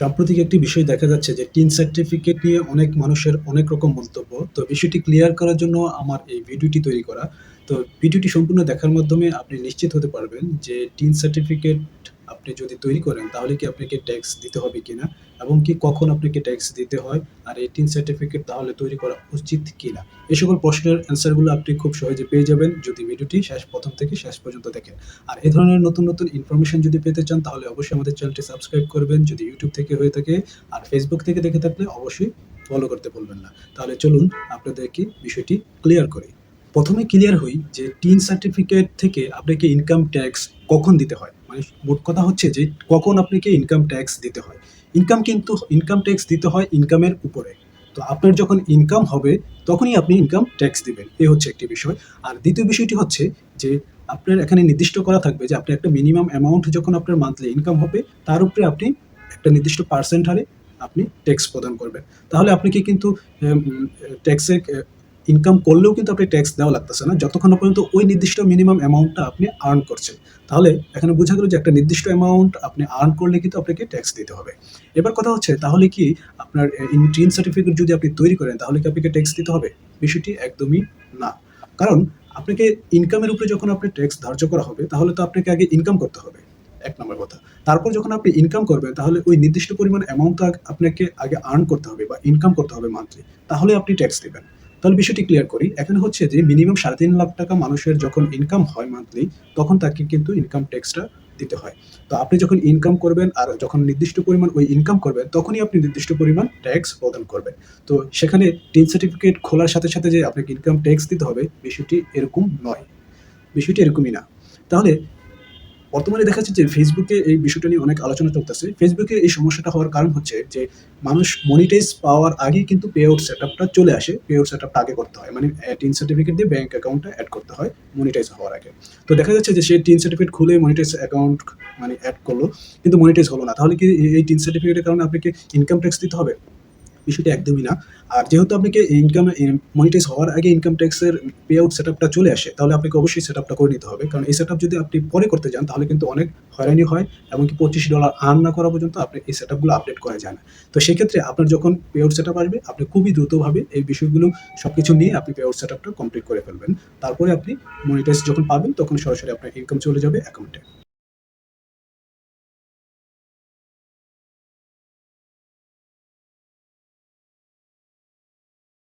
সাম্প্রতিক একটি বিষয় দেখা যাচ্ছে যে টিন সার্টিফিকেট নিয়ে অনেক মানুষের অনেক রকম মন্তব্য। তো বিষয়টি ক্লিয়ার করার জন্য আমার এই ভিডিওটি তৈরি করা। তো ভিডিওটি সম্পূর্ণ দেখার মাধ্যমে আপনি নিশ্চিত হতে পারবেন যে টিন সার্টিফিকেট আপনি যদি তৈরি করেন তাহলে কি আপনাকে ট্যাক্স দিতে হবে কিনা এবং কি কখন আপনাকে ট্যাক্স দিতে হয় আর এই টিন সার্টিফিকেট তাহলে তৈরি করা উচিত কিনা? এই সকল প্রশ্নের অ্যান্সারগুলো আপনি খুব সহজে পেয়ে যাবেন যদি ভিডিওটি শেষ প্রথম থেকে শেষ পর্যন্ত দেখেন। আর এ ধরনের নতুন, নতুন ইনফরমেশন যদি পেতে চান তাহলে অবশ্যই আমাদের চ্যানেলটি সাবস্ক্রাইব করবেন যদি ইউটিউব থেকে হয়ে থাকে। আর ফেসবুক থেকে দেখে থাকলে অবশ্যই ফলো করতে বলবেন না। তাহলে চলুন আপনাদেরকে বিষয়টি ক্লিয়ার করি। প্রথমে ক্লিয়ার হই যে টিন সার্টিফিকেট থেকে আপনাকে ইনকাম ট্যাক্স কখন দিতে হয়? মানে মোট কথা হচ্ছে যে কখন আপনাকে ইনকাম ট্যাক্স দিতে হয়। ইনকাম কিন্তু ইনকাম ট্যাক্স দিতে হয় ইনকামের উপরে। তো আপনার যখন ইনকাম হবে, তখনই আপনি ইনকাম ট্যাক্স দিবেন। এ হচ্ছে একটি বিষয়। আর দ্বিতীয় বিষয়টি হচ্ছে যে আপনার এখানে নির্দিষ্ট করা থাকবে যে আপনি একটা মিনিমাম অ্যামাউন্ট যখন আপনার মান্থলি ইনকাম হবে, তার উপরে আপনি একটা নির্দিষ্ট পার্সেন্ট হারে আপনি ট্যাক্স প্রদান করবেন। তাহলে আপনাকে কিন্তু ট্যাক্সের ইনকাম করলেও কিন্তু আপনার ট্যাক্স দেওয়া লাগতেছে না যতক্ষণ পর্যন্ত ওই নির্দিষ্ট মিনিমাম অ্যামাউন্টটা আপনি আর্ন করছেন। তাহলে এখানে বোঝা গেল যে একটা নির্দিষ্ট অ্যামাউন্ট আপনি আর্ন করলে কিন্তু আপনাকে ট্যাক্স দিতে হবে। এবার কথা হচ্ছে, তাহলে কি আপনার এ ইন টিন সার্টিফিকেট যদি আপনি তৈরি করেন, তাহলে কি আপনাকে ট্যাক্স দিতে হবে? বিষয়টি একদমই না। কারণ আপনাকে ইনকামের উপরে যখন আপনি ট্যাক্স ধার্য করা হবে, তাহলে তো আপনাকে আগে ইনকাম করতে হবে। এক নম্বর কথা। তারপর যখন আপনি ইনকাম করবেন, তাহলে ওই নির্দিষ্ট পরিমাণ অ্যামাউন্ট আপনাকে আগে আর্ন করতে হবে বা ইনকাম করতে হবে মান্থলি। তাহলে আপনি ট্যাক্স দিবেন। তাহলে বিষয়টি ক্লিয়ার করি। এখানে হচ্ছে যে মিনিমাম ৳৩.৫ লাখ টাকা মানুষের যখন ইনকাম হয় মান্থলি তখন তাকে কিন্তু ইনকাম ট্যাক্সটা দিতে হয়। তো আপনি যখন ইনকাম করবেন আর যখন নির্দিষ্ট পরিমাণ ওই ইনকাম করবেন তখনই আপনি নির্দিষ্ট পরিমাণ ট্যাক্স প্রদান করবেন। তো সেখানে টিন সার্টিফিকেট খোলার সাথে, সাথে যে আপনাকে ইনকাম ট্যাক্স দিতে হবে বিষয়টি এরকম নয়। বিষয়টি এরকমই না। তাহলে বর্তমানে দেখা যাচ্ছে যে ফেসবুকে এই বিষয়টা নিয়ে অনেক আলোচনা চলতেছে। ফেসবুকে এই সমস্যাটা হওয়ার কারণ হচ্ছে যে মানুষ মনিটাইজ পাওয়ার আগেই কিন্তু পে আউট সেটআপটা চলে আসে। পে আউট সেটআপটা আগে করতে হয়। মানে টিন সার্টিফিকেট দিয়ে ব্যাংক অ্যাকাউন্টটা অ্যাড করতে হয় মনিটাইজ হওয়ার আগে। তো দেখা যাচ্ছে যে সে টিন সার্টিফিকেট খুলে মনিটাইজ অ্যাকাউন্ট মানে অ্যাড করল, কিন্তু মনিটাইজ হলো না। তাহলে কি এই টিন সার্টিফিকেটের কারণে আপনাকে ইনকাম ট্যাক্স দিতে হবে? বিষয়টি একদমই না। আর যেহেতু আপনাকে ইনকাম মনিটাইজ হওয়ার আগে ইনকাম ট্যাক্সের পে আউট সেটআপটা চলে আসে, তাহলে আপনাকে অবশ্যই সেটআপটা করে নিতে হবে। কারণ এই সেটআপ যদি আপনি পরে করতে যান, তাহলে কিন্তু অনেক হয়রানি হয়, এমনকি $25 আর্ন না করা পর্যন্ত আপনি এই সেটআপগুলো আপডেট করা যায় না। তো সেক্ষেত্রে আপনার যখন পে আউট সেটআপ আসবে, আপনি খুবই দ্রুতভাবে এই বিষয়গুলো সবকিছু নিয়ে আপনি পে আউট সেটআপটা কমপ্লিট করে ফেলবেন। তারপরে আপনি মনিটাইজ যখন পাবেন, তখন সরাসরি আপনার ইনকাম চলে যাবে অ্যাকাউন্টে।